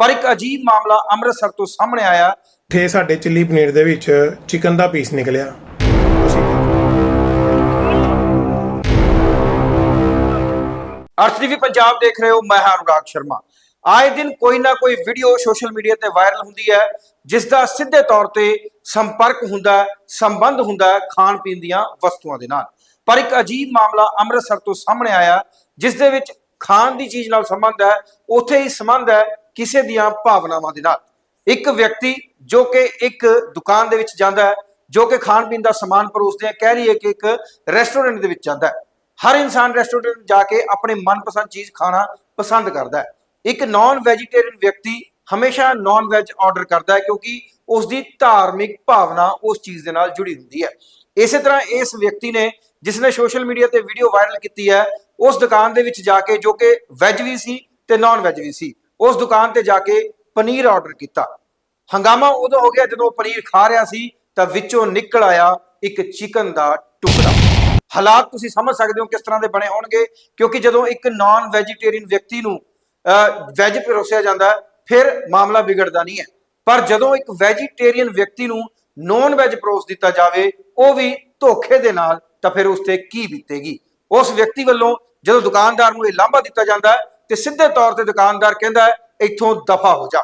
ਪਰ ਇੱਕ ਅਜੀਬ ਮਾਮਲਾ ਅੰਮ੍ਰਿਤਸਰ ਤੋਂ ਸਾਹਮਣੇ ਆਇਆ। ਥੇ ਸਾਡੇ ਚਿੱਲੀ ਪਨੀਰ ਦੇ ਵਿੱਚ ਚਿਕਨ ਦਾ ਪੀਸ ਨਿਕਲਿਆ। ਅਰਥ ਪੰਜਾਬ ਦੇਖ ਰਹੇ ਹੋ ਮੈਂ ਹਾਂ ਅਨੁਰਾਗ ਸ਼ਰਮਾ। ਆਏ ਦਿਨ ਕੋਈ ਨਾ ਕੋਈ ਵੀਡੀਓ ਸੋਸ਼ਲ ਮੀਡੀਆ ਤੇ ਵਾਇਰਲ ਹੁੰਦੀ ਹੈ ਜਿਸ ਦਾ ਸਿੱਧੇ ਤੌਰ ਤੇ ਸੰਪਰਕ ਹੁੰਦਾ ਸੰਬੰਧ ਹੁੰਦਾ ਖਾਣ ਪੀਣ ਦੀਆਂ ਵਸਤੂਆਂ ਦੇ ਨਾਲ। ਪਰ ਇੱਕ ਅਜੀਬ ਮਾਮਲਾ ਅੰਮ੍ਰਿਤਸਰ ਤੋਂ ਸਾਹਮਣੇ ਆਇਆ ਜਿਸ ਦੇ ਵਿੱਚ ਖਾਣ ਦੀ ਚੀਜ਼ ਨਾਲ ਸੰਬੰਧ ਹੈ ਉੱਥੇ ਹੀ ਸੰਬੰਧ ਹੈ ਕਿਸੇ ਦੀਆਂ ਭਾਵਨਾਵਾਂ ਦੇ ਨਾਲ। ਇੱਕ ਵਿਅਕਤੀ ਜੋ ਕਿ ਇੱਕ ਦੁਕਾਨ ਦੇ ਵਿੱਚ ਜਾਂਦਾ ਹੈ, ਜੋ ਕਿ ਖਾਣ ਪੀਣ ਦਾ ਸਮਾਨ ਪਰੋਸਦੇ ਆ, ਕਹਿ ਰਹੀ ਹੈ ਕਿ ਇੱਕ ਰੈਸਟੋਰੈਂਟ ਦੇ ਵਿੱਚ ਜਾਂਦਾ ਹੈ। ਹਰ ਇਨਸਾਨ ਰੈਸਟੋਰੈਂਟ ਜਾ ਕੇ ਆਪਣੇ ਮਨਪਸੰਦ ਚੀਜ਼ ਖਾਣਾ ਪਸੰਦ ਕਰਦਾ ਹੈ। ਇੱਕ ਨਾਨ ਵੈਜੀਟੇਰੀਅਨ ਵਿਅਕਤੀ ਹਮੇਸ਼ਾ ਨਾਨ ਵੈਜ ਆਰਡਰ ਕਰਦਾ ਹੈ ਕਿਉਂਕਿ ਉਸ ਦੀ ਧਾਰਮਿਕ ਭਾਵਨਾ ਉਸ ਚੀਜ਼ ਦੇ ਨਾਲ ਜੁੜੀ ਹੁੰਦੀ ਹੈ। ਇਸੇ ਤਰ੍ਹਾਂ ਇਸ ਵਿਅਕਤੀ ਨੇ ਜਿਸ ਨੇ ਸੋਸ਼ਲ ਮੀਡੀਆ ਤੇ ਵੀਡੀਓ ਵਾਇਰਲ ਕੀਤੀ ਹੈ, ਉਸ ਦੁਕਾਨ ਦੇ ਵਿੱਚ ਜਾ ਕੇ ਜੋ ਕਿ ਵੈਜ ਵੀ ਸੀ ਤੇ ਨਾਨ ਵੈਜ ਵੀ ਸੀ। ਉਸ ਦੁਕਾਨ ਤੇ ਜਾ ਕੇ ਪਨੀਰ ਆਰਡਰ ਕੀਤਾ। ਹੰਗਾਮਾ ਉਦੋਂ ਹੋ ਗਿਆ ਜਦੋਂ ਉਹ ਪਨੀਰ ਖਾ ਰਿਹਾ ਸੀ, ਤਾਂ ਵਿੱਚੋਂ ਨਿਕਲ ਆਇਆ ਇੱਕ ਚਿਕਨ ਦਾ ਟੁਕੜਾ। ਹਾਲਾਤ ਤੁਸੀਂ ਸਮਝ ਸਕਦੇ ਹੋ ਕਿਸ ਤਰ੍ਹਾਂ ਦੇ ਬਣੇ ਹੋਣਗੇ, ਕਿਉਂਕਿ ਜਦੋਂ ਇੱਕ ਨਾਨ ਵੈਜੀਟੇਰੀਅਨ ਵਿਅਕਤੀ ਨੂੰ ਵੈਜ ਪਰੋਸਿਆ ਜਾਂਦਾ ਫਿਰ ਮਾਮਲਾ ਵਿਗੜਦਾ ਨਹੀਂ ਹੈ। ਪਰ ਜਦੋਂ ਇੱਕ ਵੈਜੀਟੇਰੀਅਨ ਵਿਅਕਤੀ ਨੂੰ ਨੌਨ ਵੈਜ ਪਰੋਸ ਦਿੱਤਾ ਜਾਵੇ, ਉਹ ਵੀ ਧੋਖੇ ਦੇ ਨਾਲ, ਤਾਂ ਫਿਰ ਉਸ ਤੇ ਕੀ ਬੀਤੇਗੀ? ਉਸ ਵਿਅਕਤੀ ਵੱਲੋਂ ਜਦੋਂ ਦੁਕਾਨਦਾਰ ਨੂੰ ਇਹ ਲਾਂਭਾ ਦਿੱਤਾ ਜਾਂਦਾ ਤੇ ਸਿੱਧੇ ਤੌਰ ਤੇ ਦੁਕਾਨਦਾਰ ਕਹਿੰਦਾ ਹੈ ਇੱਥੋਂ ਦਫਾ ਹੋ ਜਾ।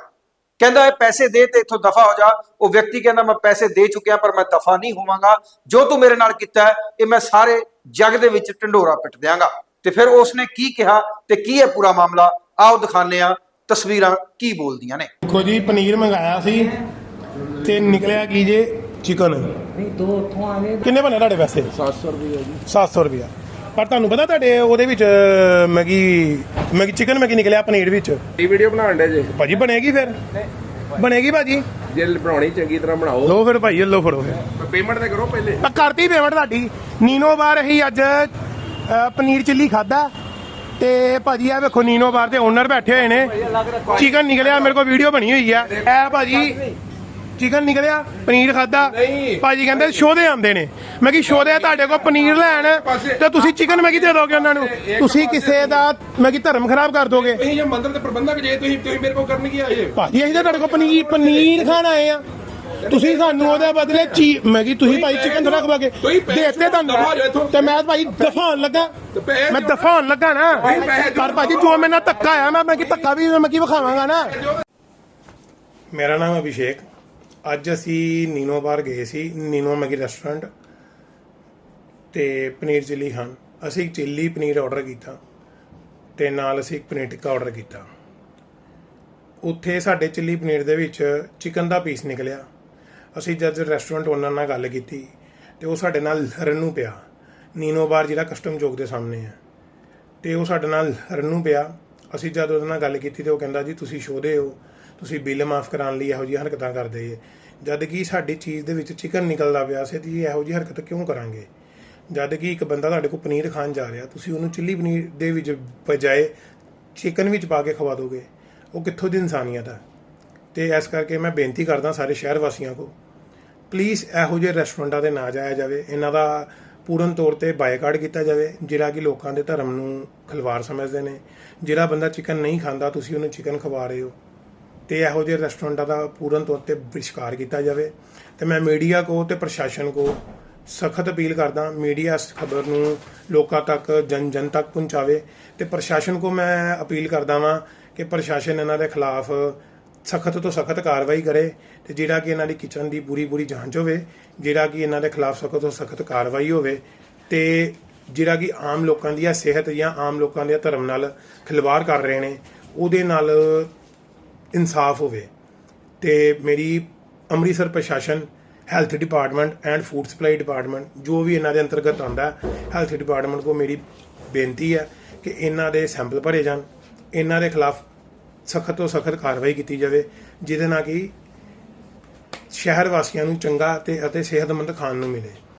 ਕਹਿੰਦਾ ਹੈ ਪੈਸੇ ਦੇ ਤੇ ਇੱਥੋਂ ਦਫਾ ਹੋ ਜਾ। ਉਹ ਵਿਅਕਤੀ ਕਹਿੰਦਾ ਮੈਂ ਪੈਸੇ ਦੇ ਚੁੱਕਿਆ ਪਰ ਮੈਂ ਦਫਾ ਨਹੀਂ ਹੋਵਾਂਗਾ। ਜੋ ਤੂੰ ਮੇਰੇ ਨਾਲ ਕੀਤਾ ਇਹ ਮੈਂ ਸਾਰੇ ਜੱਗ ਦੇ ਵਿੱਚ ਢੰਡੋਰਾ ਪਿੱਟ ਦਿਆਂਗਾ। ਤੇ ਫਿਰ ਉਸਨੇ ਕੀ ਕਿਹਾ ਤੇ ਕੀ ਹੈ ਪੂਰਾ ਮਾਮਲਾ? ਆਓ ਦਿਖਾਉਂਦੇ ਆ ਤਸਵੀਰਾਂ ਕੀ ਬੋਲਦੀਆਂ ਨੇ। ਦੇਖੋ ਜੀ ਪਨੀਰ ਮੰਗਾਇਆ ਸੀ ਤੇ ਨਿਕਲਿਆ ਕੀ ਜੇ? ਚਿਕਨ। ਨਹੀਂ ਦੋ ਉੱਥੋਂ ਆ ਗਏ। ਕਿੰਨੇ ਬਣੇ ਤੁਹਾਡੇ ਪੈਸੇ? 700 ਰੁਪਏ ਜੀ। 700 ਰੁਪਿਆ ਪਰ ਤੁਹਾਨੂੰ ਪਤਾ ਤੁਹਾਡੇ ਉਹਦੇ ਵਿੱਚ ਮੈਗੀ ਮੈਗੀ ਚਿਕਨ ਮੈਗੀ ਨਿਕਲਿਆ ਪਨੀਰ ਵਿੱਚ? ਇਹ ਵੀਡੀਓ ਬਣਾਉਣ ਦੇ ਜੇ? ਭਾਜੀ ਬਣੇਗੀ ਫਿਰ? ਬਣੇਗੀ ਭਾਜੀ? ਜੇ ਬਣਾਉਣੀ ਚੰਗੀ ਤਰ੍ਹਾਂ ਬਣਾਓ। ਲੋ ਫਿਰ ਭਾਈ ਲੋ ਫੜੋ ਫਿਰ। ਪੇਮੈਂਟ ਤੇ ਕਰੋ ਪਹਿਲੇ। ਤਾਂ ਕਰਤੀ ਪੇਮੈਂਟ ਤੁਹਾਡੀ। ਨੀਨੋ ਬਾਰ ਅਸੀਂ ਅੱਜ ਪਨੀਰ ਚਿੱਲੀ ਖਾਦਾ ਤੇ ਭਾਜੀ ਆ ਵੇਖੋ ਨੀਨੋ ਬਾਰ ਦੇ ਓਨਰ ਬੈਠੇ ਹੋਏ ਨੇ। ਚਿਕਨ ਨਿਕਲਿਆ ਮੇਰੇ ਕੋਲ ਵੀਡੀਓ ਬਣੀ ਹੋਈ ਆ। ਐ ਭਾਜੀ ਚਿਕਨ ਨਿਕਲਿਆ ਪਨੀਰ ਖਾਦਾ ਨਹੀਂ। ਭਾਜੀ ਕਹਿੰਦੇ ਸ਼ੋਦੇ ਆਉਂਦੇ ਨੇ। ਮੈਂ ਕਿ ਸ਼ੋਦੇ ਤੁਹਾਡੇ ਕੋਲ ਪਨੀਰ ਲੈਣ ਤੇ ਤੁਸੀਂ ਚਿਕਨ ਮੈਂ ਕੀ ਦੇ ਦੋਗੇ ਉਹਨਾਂ ਨੂੰ? ਤੁਸੀਂ ਕਿਸੇ ਦਾ ਮੈਂ ਕਿ ਧਰਮ ਖਰਾਬ ਕਰ ਦੋਗੇ। ਤੁਸੀਂ ਜੇ ਮੰਦਰ ਦੇ ਪ੍ਰਬੰਧਕ ਜੇ ਤੁਸੀਂ ਤੁਸੀਂ ਮੇਰੇ ਕੋਲ ਕਰਨ ਕੀ ਆਏ। ਭਾਜੀ ਅਸੀਂ ਤਾਂ ਤੁਹਾਡੇ ਕੋਲ ਪਨੀਰ ਪਨੀਰ ਖਾਣ ਆਏ ਆ। ਤੁਸੀਂ ਸਾਨੂੰ ਉਹਦੇ ਬਦਲੇ ਚੀ ਮੈਂ ਕਿ ਤੁਸੀਂ ਭਾਈ ਚਿਕਨ ਥੋੜਾ ਖਵਾ ਕੇ ਤੁਸੀਂ ਪੈਸੇ ਦੇਤੇ ਦਫਾ ਤੁਹਾਨੂੰ। ਤੇ ਮੈਂ ਭਾਈ ਦਫਾਉਣ ਲੱਗਾ। ਤੇ ਪੈਸੇ ਮੈਂ ਦਿਓ। ਦਫਾਉਣ ਲੱਗਾ ਨਾ। ਤੁਸੀਂ ਪੈਸੇ ਦਿਓ। ਪਰ ਭਾਜੀ ਜੋ ਮੇਰੇ ਨਾਲ ਧੱਕਾ ਆ ਮੈਂ ਮੈਂ ਕੀ ਧੱਕਾ ਵੀ ਮੈਂ ਕੀ ਵਿਖਾਵਾਂਗਾ ਨਾ। ਮੇਰਾ ਨਾਮ ਅਭਿਸ਼ੇਕ। ਅੱਜ ਅਸੀਂ ਨੀਨੋ ਬਾਰ ਗਏ ਸੀ, ਨੀਨੋ ਮੈਗੀ ਰੈਸਟੋਰੈਂਟ ਤੇ ਪਨੀਰ ਚਿੱਲੀ ਖਾਣ। ਅਸੀਂ ਇੱਕ ਚਿੱਲੀ ਪਨੀਰ ਆਰਡਰ ਕੀਤਾ ਤੇ ਨਾਲ ਅਸੀਂ ਇੱਕ ਪਨੀਰ ਟਿੱਕਾ ਆਰਡਰ ਕੀਤਾ। ਉੱਥੇ ਸਾਡੇ ਚਿੱਲੀ ਪਨੀਰ ਦੇ ਵਿੱਚ ਚਿਕਨ ਦਾ ਪੀਸ ਨਿਕਲਿਆ। ਅਸੀਂ ਜਦ ਰੈਸਟੋਰੈਂਟ ਓਨਰ ਨਾਲ ਗੱਲ ਕੀਤੀ ਤੇ ਉਹ ਸਾਡੇ ਨਾਲ ਲੜਨ ਨੂੰ ਪਿਆ। ਨੀਨੋ ਬਾਰ ਜਿਹੜਾ ਕਸਟਮ ਚੌਕ ਦੇ ਸਾਹਮਣੇ ਹੈ। ਤੇ ਉਹ ਸਾਡੇ ਨਾਲ ਲੜਨ ਨੂੰ ਪਿਆ। ਅਸੀਂ ਜਦ ਉਹਦੇ ਨਾਲ ਗੱਲ ਕੀਤੀ ਤੇ ਉਹ ਕਹਿੰਦਾ ਜੀ, ਤੁਸੀਂ ਸ਼ੋਦੇ ਹੋ। ਤੁਸੀਂ ਬਿੱਲ ਮਾਫ ਕਰਾਉਣ ਲਈ ਇਹੋ ਜਿਹੀ ਹਰਕਤਾਂ ਕਰਦੇ ਜੇ। ਜਦ ਕਿ ਸਾਡੀ ਚੀਜ਼ ਦੇ ਵਿੱਚ ਚਿਕਨ ਨਿਕਲਦਾ ਪਿਆ ਸੀ ਤੇ ਇਹੋ ਜਿਹੀ ਹਰਕਤ ਕਿਉਂ ਕਰਾਂਗੇ? ਜਦ ਕਿ ਇੱਕ ਬੰਦਾ ਤੁਹਾਡੇ ਕੋਲ ਪਨੀਰ ਖਾਣ ਜਾ ਰਿਹਾ, ਤੁਸੀਂ ਉਹਨੂੰ ਚਿੱਲੀ ਪਨੀਰ ਦੇ ਵਿੱਚ ਬਜਾਏ ਚਿਕਨ ਵਿੱਚ ਪਾ ਕੇ ਖਵਾ ਦੋਗੇ। ਉਹ ਕਿੱਥੋਂ ਦੀ ਇਨਸਾਨੀਅਤ ਹੈ ਤੇ ਇਸ ਕਰਕੇ ਮੈਂ ਬੇਨਤੀ ਕਰਦਾ ਸਾਰੇ ਸ਼ਹਿਰ ਵਾਸੀਆਂ ਕੋ ਪਲੀਜ਼ ਇਹੋ ਜਿਹੇ ਰੈਸਟੋਰੈਂਟਾਂ ਤੇ ਨਾ ਜਾਇਆ ਜਾਵੇ। ਇਹਨਾਂ ਦਾ ਪੂਰਨ ਤੌਰ ਤੇ ਬਾਈਕਾਟ ਕੀਤਾ ਜਾਵੇ, ਜਿਹੜਾ ਕਿ ਲੋਕਾਂ ਦੇ ਧਰਮ ਨੂੰ ਖਿਲਵਾੜ ਸਮਝਦੇ ਨੇ। ਜਿਹੜਾ ਬੰਦਾ ਚਿਕਨ ਨਹੀਂ ਖਾਂਦਾ, ਤੁਸੀਂ ਉਹਨੂੰ ਚਿਕਨ ਖਵਾ ਰਹੇ ਹੋ। ਤੇ ਇਹੋ ਜਿਹੇ ਰੈਸਟੋਰੈਂਟਾਂ ਦਾ ਪੂਰਨ ਤੌਰ ਤੇ ਬਹਿਸ਼ਕਾਰ ਕੀਤਾ ਜਾਵੇ। ਤੇ ਮੈਂ ਮੀਡੀਆ ਕੋ ਤੇ ਪ੍ਰਸ਼ਾਸਨ ਕੋ ਸਖਤ ਅਪੀਲ ਕਰਦਾ ਮੀਡੀਆ ਇਸ ਖਬਰ ਨੂੰ ਲੋਕਾਂ ਤੱਕ ਜਨ ਜਨ ਤੱਕ ਪਹੁੰਚਾਵੇ। ਤੇ ਪ੍ਰਸ਼ਾਸਨ ਕੋ ਮੈਂ ਅਪੀਲ ਕਰਦਾ ਵਾਂ ਕਿ ਪ੍ਰਸ਼ਾਸਨ ਇਹਨਾਂ ਦੇ ਖਿਲਾਫ ਸਖਤ ਤੋਂ ਸਖਤ ਕਾਰਵਾਈ ਕਰੇ ਤੇ ਜਿਹੜਾ ਕਿ ਇਹਨਾਂ ਦੀ ਕਿਚਨ ਦੀ ਪੂਰੀ ਪੂਰੀ ਜਾਂਚ ਹੋਵੇ, ਜਿਹੜਾ ਕਿ ਇਹਨਾਂ ਦੇ ਖਿਲਾਫ ਸਖਤ ਤੋਂ ਸਖਤ ਕਾਰਵਾਈ ਹੋਵੇ ਤੇ ਜਿਹੜਾ ਕਿ ਆਮ ਲੋਕਾਂ ਦੀ ਸਿਹਤ ਜਾਂ ਆਮ ਲੋਕਾਂ ਦੇ ਧਰਮ ਨਾਲ ਖਿਲਵਾੜ ਕਰ ਰਹੇ ਨੇ, ਉਹਦੇ ਨਾਲ ਇਨਸਾਫ ਹੋਵੇ ਤੇ ਮੇਰੀ ਅੰਮ੍ਰਿਤਸਰ ਪ੍ਰਸ਼ਾਸਨ health department and food supply department ਜੋ ਵੀ ਇਹਨਾਂ ਦੇ ਅੰਤਰਗਤ ਆਉਂਦਾ ਹੈਲਥ ਡਿਪਾਰਟਮੈਂਟ ਕੋ ਮੇਰੀ ਬੇਨਤੀ ਹੈ ਕਿ ਇਹਨਾਂ ਦੇ ਸੈਂਪਲ ਭਰੇ ਜਾਣ, ਇਹਨਾਂ ਦੇ ਖਿਲਾਫ ਸਖਤ ਤੋਂ ਸਖਤ ਕਾਰਵਾਈ ਕੀਤੀ ਜਾਵੇ, ਜਿਹਦੇ ਨਾਲ ਕਿ ਸ਼ਹਿਰ ਵਾਸੀਆਂ ਨੂੰ ਚੰਗਾ ਤੇ ਅਤੇ ਸਿਹਤਮੰਦ ਖਾਣ ਨੂੰ ਮਿਲੇ।